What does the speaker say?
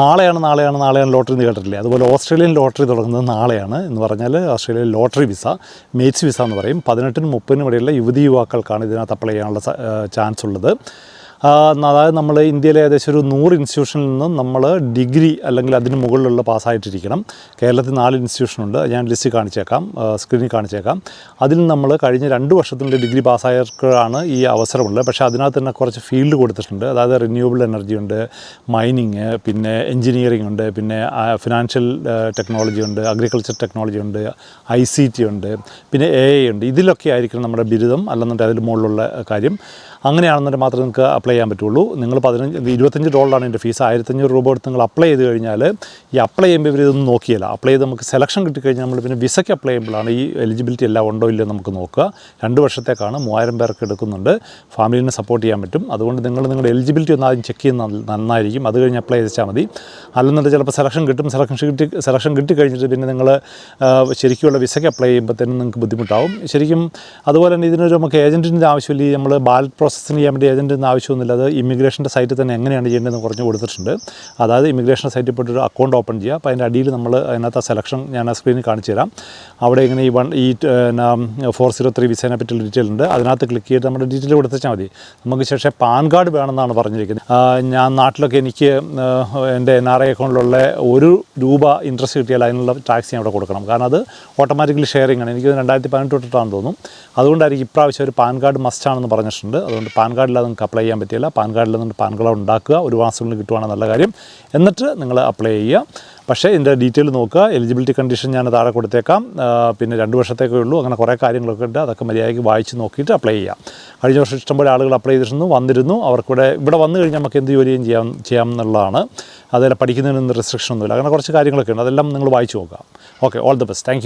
നാളെയാണ് നാളെയാണ് നാളെയാണ് ലോട്ടറി എന്ന് കേട്ടിട്ടില്ലേ? അതുപോലെ ഓസ്ട്രേലിയൻ ലോട്ടറി തുടങ്ങുന്നത് നാളെയാണ് എന്ന് പറഞ്ഞാൽ Australian lottery visa mates visa എന്ന് പറയും. പതിനെട്ടിനും മുപ്പതിനും ഇടയിലുള്ള യുവതി യുവാക്കൾക്കാണ് ഇതിനകത്ത് അപ്ലൈ ചെയ്യാനുള്ള ചാൻസ് ഉള്ളത്. അതായത് നമ്മൾ ഇന്ത്യയിലെ ഏകദേശം ഒരു നൂറ് ഇൻസ്റ്റിറ്റ്യൂഷനിൽ നിന്നും നമ്മൾ ഡിഗ്രി അല്ലെങ്കിൽ അതിന് മുകളിലുള്ള പാസ്സായിട്ടിരിക്കണം. കേരളത്തിൽ നാല് ഇൻസ്റ്റിറ്റ്യൂഷനുണ്ട് ഞാൻ ലിസ്റ്റ് കാണിച്ചേക്കാം. സ്ക്രീനിൽ കാണിച്ചേക്കാം. അതിൽ നമ്മൾ കഴിഞ്ഞ രണ്ട് വർഷത്തിന്റെ ഡിഗ്രി പാസ്സായവർക്കാണ് ഈ അവസരമുള്ളത്. പക്ഷേ അതിനകത്ത് തന്നെ കുറച്ച് ഫീൽഡ് കൊടുത്തിട്ടുണ്ട്. അതായത് റിന്യൂവബിൾ എനർജി ഉണ്ട് മൈനിങ് പിന്നെ എൻജിനീയറിംഗ് ഉണ്ട് പിന്നെ ഫിനാൻഷ്യൽ ടെക്നോളജി ഉണ്ട് അഗ്രികൾച്ചർ ടെക്നോളജി ഉണ്ട് ഐ സി ടി ഉണ്ട് പിന്നെ എ ഐ ഉണ്ട്. ഇതിലൊക്കെ ആയിരിക്കണം നമ്മുടെ ബിരുദം അല്ലെന്നുണ്ടെങ്കിൽ അതിൽ മുകളിലുള്ള കാര്യം. അങ്ങനെയാണെന്നുണ്ടെങ്കിൽ മാത്രം നിങ്ങൾക്ക് അപ്ലൈ ചെയ്യാൻ പറ്റുള്ളൂ. നിങ്ങൾ പതിനഞ്ച് ഇരുപത്തഞ്ച് ഡോളറാണ് എന്റെ ഫീസ് ആയിരത്തഞ്ഞൂറ് രൂപ കൊടുത്ത് നിങ്ങൾ അപ്ലൈ ചെയ്ത് കഴിഞ്ഞാൽ ഈ അപ്ലൈ ചെയ്യുമ്പോൾ ഇവർ ഇതൊന്നും നോക്കിയില്ല. അപ്ലൈ ചെയ്ത് നമുക്ക് സെലക്ഷൻ കിട്ടിക്കഴിഞ്ഞാൽ നമ്മൾ പിന്നെ വിസയ്ക്ക് അപ്ലൈ ചെയ്യുമ്പോഴാണ് ഈ എലിജിബിലിറ്റി എല്ലാം ഉണ്ടോ ഇല്ലയോ നമുക്ക് നോക്കുക. രണ്ട് വർഷത്തേക്കാണ് മൂവായിരം പേർക്ക് എടുക്കുന്നുണ്ട്. ഫാമിലിനെ സപ്പോർട്ട് ചെയ്യാൻ പറ്റും. അതുകൊണ്ട് നിങ്ങൾ നിങ്ങളുടെ എലിജിബിലിറ്റി ഒന്ന് ആദ്യം ചെക്ക് ചെയ്യുന്ന നന്നായിരിക്കും. അത് കഴിഞ്ഞ് അപ്ലൈ ചെയ്താൽ മതി. അല്ലെന്നുണ്ടെങ്കിൽ ചിലപ്പോൾ സെലക്ഷൻ കിട്ടും. സെലക്ഷൻ കിട്ടി സെലക്ഷൻ കിട്ടിക്കഴിഞ്ഞിട്ട് പിന്നെ നിങ്ങൾ ശരിക്കുള്ള വിസയ്ക്ക് അപ്ലൈ ചെയ്യുമ്പോഴത്തേനും നിങ്ങൾക്ക് ബുദ്ധിമുട്ടാവും. ശരിക്കും അതുപോലെ തന്നെ ഇതിനൊരു നമുക്ക് ഏജന്റിന്റെ ആവശ്യമില്ല. നമ്മൾ ബാലറ്റ് പ്രോസസ്സിന് ചെയ്യാൻ വേണ്ടി ഏജന്റിന്റെ ആവശ്യമൊന്നുമില്ല അത് ഇമിഗ്രേഷന്റെ സൈറ്റിൽ തന്നെ എങ്ങനെയാണ് ചെയ്യേണ്ടതെന്ന് കുറഞ്ഞ് കൊടുത്തിട്ടുണ്ട്. അതായത് ഇമിഗ്രേഷൻ സൈറ്റിൽ പോയിട്ട് ഒരു അക്കൗണ്ട് ഓപ്പൺ ചെയ്യുക. അപ്പോൾ അതിന്റെ അടിയിൽ നമ്മൾ അതിനകത്ത് സെലക്ഷൻ ഞാൻ ആ സ്ക്രീനിൽ കാണിച്ചു തരാം. അവിടെ ഇങ്ങനെ ഈ വൺ ഈ ഫോർ സീറോ ത്രീ വിസേനെ പറ്റിയുള്ള ഡീറ്റെയിൽ ഉണ്ട്. അതിനകത്ത് ക്ലിക്ക് ചെയ്ത് നമ്മുടെ ഡീറ്റെയിൽ കൊടുത്തുവെച്ചാൽ മതി. നമുക്ക് ശേഷം പാൻ കാർഡ് വേണമെന്നാണ് പറഞ്ഞിരിക്കുന്നത്. ഞാൻ നാട്ടിലൊക്കെ എനിക്ക് എന്റെ എൻ ആർ ഐ അക്കൗണ്ടിലുള്ള ഒരു രൂപ ഇൻട്രസ്റ്റ് കിട്ടിയാൽ അതിനുള്ള ടാക്സ് ഞാൻ അവിടെ കൊടുക്കണം. കാരണം അത് ഓട്ടോമാറ്റിക്കലി ഷെയറിംഗ് ആണ്. എനിക്ക് രണ്ടായിരത്തി പതിനെട്ട് തൊട്ടിട്ടാണെന്ന് തോന്നുന്നു അതുകൊണ്ടായിരിക്കും ഇപ്രാവശ്യം ഒരു പാൻ കാർഡ് മസ്റ്റാണെന്ന് പറഞ്ഞിട്ടുണ്ട്. അതുകൊണ്ട് പാൻ കാർഡില്ലാതെ നിങ്ങൾക്ക് അപ്ലൈ ചെയ്യാൻ പറ്റില്ല. പാൻ കാർഡിൽ നിന്ന് പാൻ കാർഡ് ഉണ്ടാക്കുക ഒരു മാസത്തിനുള്ളിൽ കിട്ടുവാണ് നല്ല കാര്യം. എന്നിട്ട് നിങ്ങൾ അപ്ലൈ ചെയ്യുക. പക്ഷേ ഇതിന്റെ ഡീറ്റെയിൽ നോക്കുക. എലിജിബിലിറ്റി കണ്ടീഷൻ ഞാൻ താഴെ കൊടുത്തേക്കാം. പിന്നെ രണ്ട് വർഷത്തേക്കേ ഉള്ളൂ. അങ്ങനെ കുറേ കാര്യങ്ങളൊക്കെ ഉണ്ട്. അതൊക്കെ മര്യാദയ്ക്ക് വായിച്ച് നോക്കിയിട്ട് അപ്ലൈ ചെയ്യാം കഴിഞ്ഞ വർഷം ഇഷ്ടംപോലെ ആളുകൾ അപ്ലൈ ചെയ്തിരുന്നു വന്നിരുന്നു. അവർക്കിവിടെ ഇവിടെ വന്നു കഴിഞ്ഞാൽ നമുക്ക് എന്ത് ജോലിയും ചെയ്യാം ചെയ്യാം എന്നുള്ളതാണ്. അതുപോലെ പഠിക്കുന്നതിനൊന്നും റെസ്ട്രിക്ഷൻ ഒന്നുമില്ല. അങ്ങനെ കുറച്ച് കാര്യങ്ങളൊക്കെ ഉണ്ട്. അതെല്ലാം നിങ്ങൾ വായിച്ച് നോക്കുക. Okay all the best thank